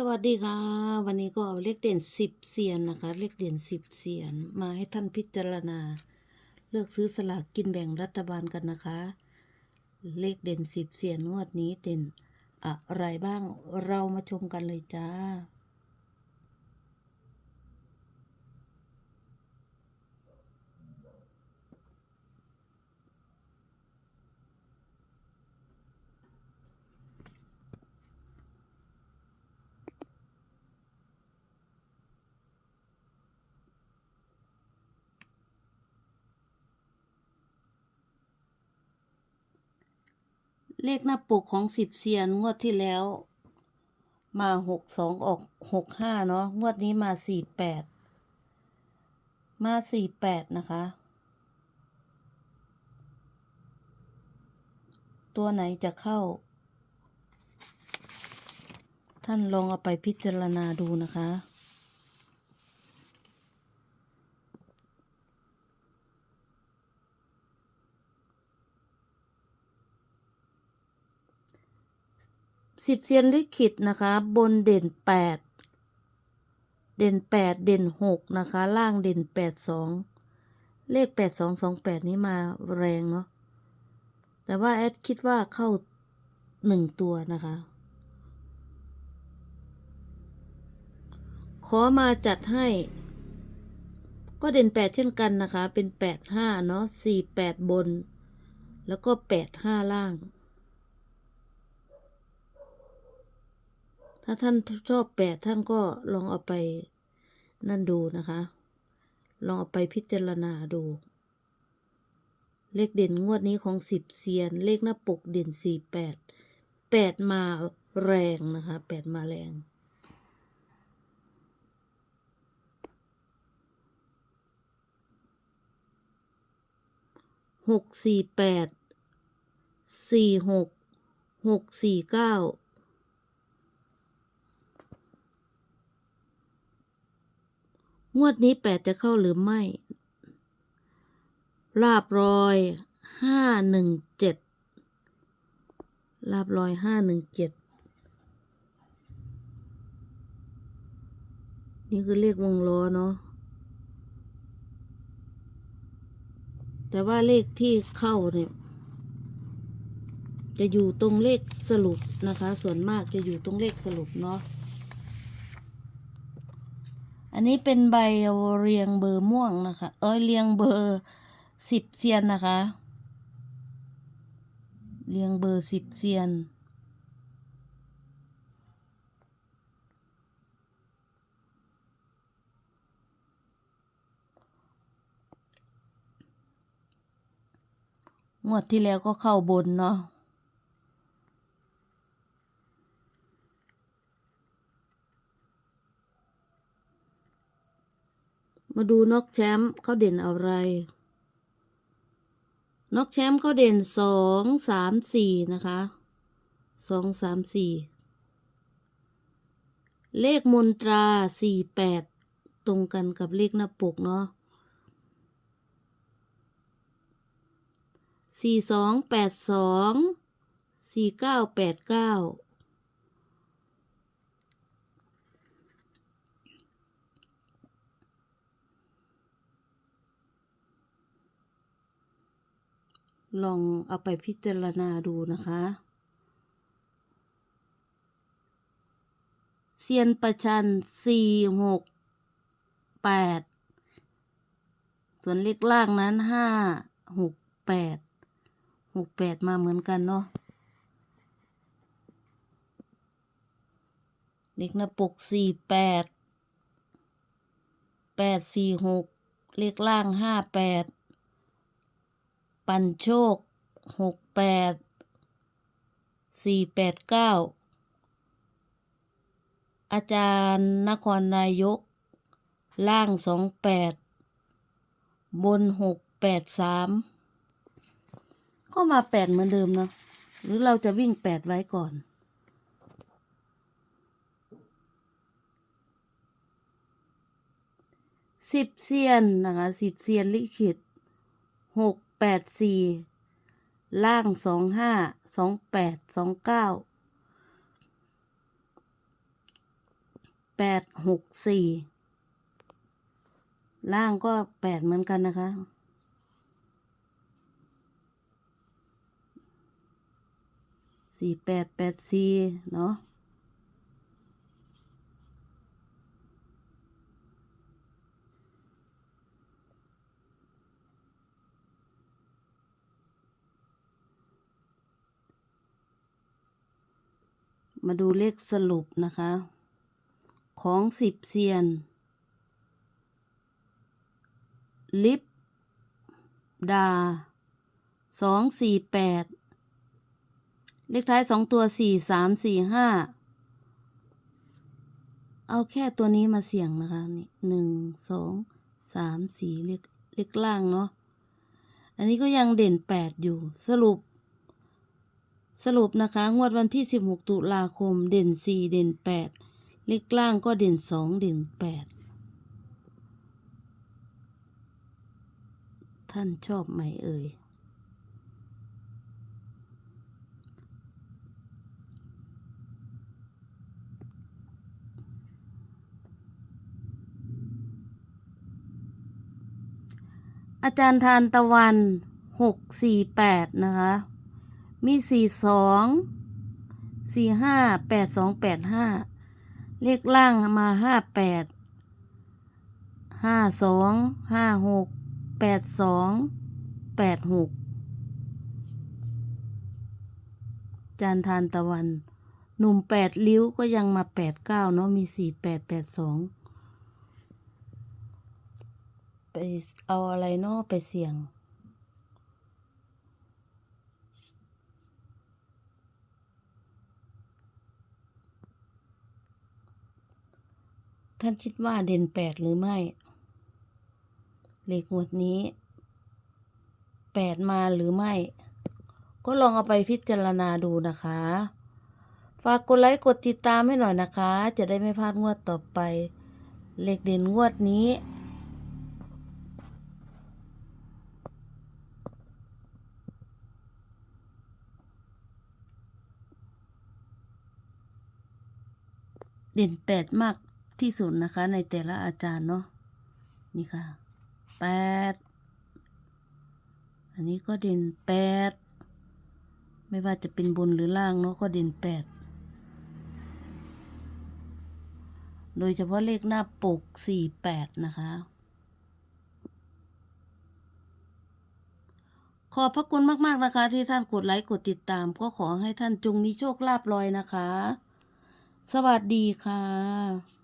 สวัสดีค่ะ วันนี้ก็เอาเลขเด่นสิบเซียนนะคะ เลขเด่นสิบเซียนมาให้ท่านพิจารณา เลือกซื้อสลากกินแบ่งรัฐบาลกันนะคะ เลขเด่นสิบเซียนงวดนี้เด่นอะไรบ้างเรามาชมกันเลยจ้า เลขหน้าปกของสิบเซียนงวดที่แล้ว มาหกสองออกหกห้าเนาะงวดนี้มาสี่แปดมาสี่แปดนะคะ ตัวไหนจะเข้า ท่านลองเอาไปพิจารณาดูนะคะ สิบเซียนลิขิตนะคะ บนเด่นแปดเด่นแปดเด่นหกนะคะ ล่างเด่นแปดสองเลขแปดสองสองแปดนี้มาแรงเนาะแต่ว่าแอดคิดว่าเข้าหนึ่งตัวนะคะ ขอมาจัดให้ ก็เด่นแปดเช่นกันนะคะ เป็นแปดห้าเนาะสี่แปดบน แล้วก็แปดห้าล่าง ถ้าท่านชอบแปดท่านก็ลองเอาไปนั่นดูนะคะ ลองเอาไปพิจารณาดู เลขเด่นงวดนี้ของสิบเซียน เลขหน้าปกเด่นสี่แปดแปดมาแรงนะคะแปดมาแรงหกสี่แปดสี่หกหกสี่เก้า งวดนี้แปดจะเข้าหรือไม่ ลาบรอยห้าหนึ่งเจ็ดลาบรอยห้าหนึ่งเจ็ดนี่คือเลขวงล้อเนาะแต่ว่าเลขที่เข้าเนี่ย จะอยู่ตรงเลขสรุปนะคะ ส่วนมากจะอยู่ตรงเลขสรุปเนาะ อันนี้เป็นใบเรียงเบอร์ม่วงนะคะ เอ้ยเรียงเบอร์สิบเซียนนะคะ เรียงเบอร์สิบเซียน งวดที่แล้วก็เข้าบนเนาะ มาดูนกแชมป์เขาเด่นอะไร นกแชมป์เขาเด่นสองสามสี่นะคะสองสามสี่เลขมนตราสี่แปดตรงกันกับเลขหน้าปกเนาะสี่สองแปดสองสี่เก้าแปดเก้า ลองเอาไปพิจารณาดูนะคะเซียนประชันสี่หกแปดส่วนเลขล่างนั้นห้าหกแปดหกแปดมาเหมือนกันเนาะเลขหน้าปกสี่แปดแปดสี่หกเลขล่างห้าแปด ปันโชคหกแปดสี่แปดเก้าอาจารย์นครนายก ล่างสองแปดบนหกแปดสามก็มาแปดเหมือนเดิมเนาะหรือเราจะวิ่งแปดไว้ก่อน สิบเซียนนะคะสิบเซียนลิขิตหก แปดสี่ล่างสองห้าสองแปดสองเก้าแปดหกสี่ล่างก็แปดเหมือนกันนะคะ สี่แปดแปดสี่เนาะ มาดูเลขสรุปนะคะ ของสิบเซียน ลิปดาสองสี่แปดเลขท้ายสองตัวสี่สามสี่ห้าเอาแค่ตัวนี้มาเสี่ยงนะคะนี่หนึ่งสองสามสี่เลขเลขล่างเนาะอันนี้ก็ยังเด่นแปดอยู่สรุป สรุปนะคะ งวดวันที่ 16 ตุลาคมเด่น 4 เด่น 8 เลขล่างก็เด่น 2 เด่น 8 ท่านชอบไหมเอ่ยอาจารย์ทานตะวัน 648 นะคะ มีสี่สองสี่ห้าแปดสองแปดห้าเลขล่างมาห้าแปดห้าสองห้าหกแปดสองแปดหกจานทานตะวัน หนุ่มแปดลิ้วก็ยังมาแปดเก้าเนาะมีสี่แปดแปดสองไปเอาอะไรเนาะไปเสี่ยง ท่านคิดว่าเด่นแปดหรือไม่ เลขงวดนี้แปดมาหรือไม่ ก็ลองเอาไปพิจารณาดูนะคะ ฝากกดไลค์กดติดตามให้หน่อยนะคะ จะได้ไม่พลาดงวดต่อไป เลขเด่นงวดนี้เด่นแปดมาก ที่สุดนะคะ ในแต่ละอาจารย์เนาะนี่ค่ะแปดอันนี้ก็เด่นแปดไม่ว่าจะเป็นบนหรือล่างเนาะก็เด่นแปดโดยเฉพาะเลขหน้าปกสี่แปดนะคะ ขอบพระคุณมากๆนะคะ ที่ท่านกดไลค์กดติดตาม ก็ขอให้ท่านจงมีโชคลาภลอยนะคะ สวัสดีค่ะ